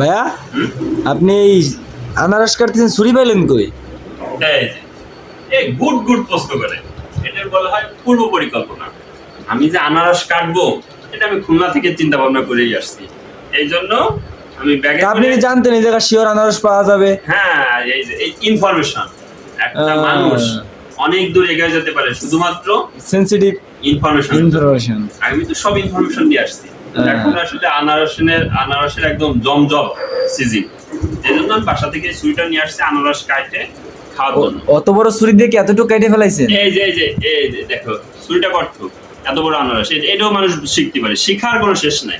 ভাইয়া আপনি এই আনারস কাটতেছেন ছুরি পাইলেন কই? এই গুড গুড প্রশ্ন করে। এটা বলা হয় পূর্ব পরিকল্পনা। আমি যে আনারস কাটবো এটা আমি খুলনা থেকে চিন্তা ভাবনা করেই আসছি। এই জন্য আমি ব্যাগে আপনি জানতেন এই জায়গা শিওর আনারস পাওয়া যাবে? হ্যাঁ এই যে এই ইনফরমেশন একটা মানুষ অনেক দূর এগিয়ে যেতে পারে শুধুমাত্র সেন্সিটিভ ইনফরমেশন ইনফরমেশন আমি তো সব ইনফরমেশন দিয়ে আসছি। এখন আসলে আনারসের আনারসের একদম জমজম সিজন এই জন্য আমি বাসা থেকে সুইটার নিয়ে আসছি আনারস কাটে খাওয়ার জন্য। অত বড় ছুরি দিয়ে কি এতটুকু কেটে ফেলাইছেন? এই যে এই যে এই যে দেখো কট্টু এত বড় আনারস। এটাও মানুষ শিখতে পারে। শিখার কোনো শেষ নাই।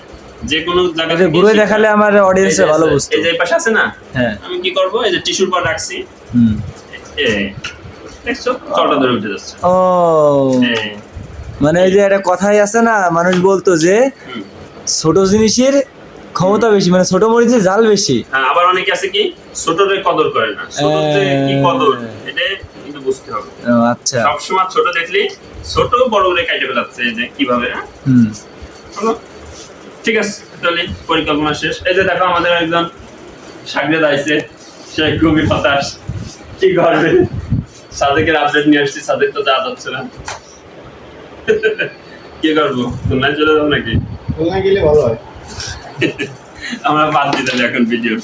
যে কোনো জায়গা এটা থেকে ঘুরে দেখালে আমার অডিয়েন্সে ভালো বুঝতো। এই যে পাশে আছে না? হ্যাঁ। আমি কি করব? এই যে টিস্যুর পর রাখছি। হুম। দেখছ? চলটা ধরে উঠে যাচ্ছে। ও। মানে এই যে একটা কথাই আছে না মানুষ বলতো যে। ছোট জিনিসের ক্ষমতা বেশি মানে ছোট মরিচের জাল বেশি। হ্যাঁ, আবার অনেকে আছে কি ছোটরে কদর করে না। কি কদর হ্যাঁ। এটা কিন্তু বুঝতে হবে। আচ্ছা। সবসময় ছোট দেখলি ছোট বড় করে কাটে ফেলাচ্ছে যে কীভাবে হ্যাঁ? হুম। ঠিক আছে তাহলে পরিকল্পনা শেষ। এই যে দেখো আমাদের একজন সাগরে দাইছে সে খুবই হতাশ। কি করবে? সাদেকের আপডেট নিয়ে আসছি সাদেক তো যা যাচ্ছে না। কি করব? খুলনায় চলে যাব নাকি? খুলনা গেলে ভালো হয়। আমরা বাদ দিতে এখন ভিডিও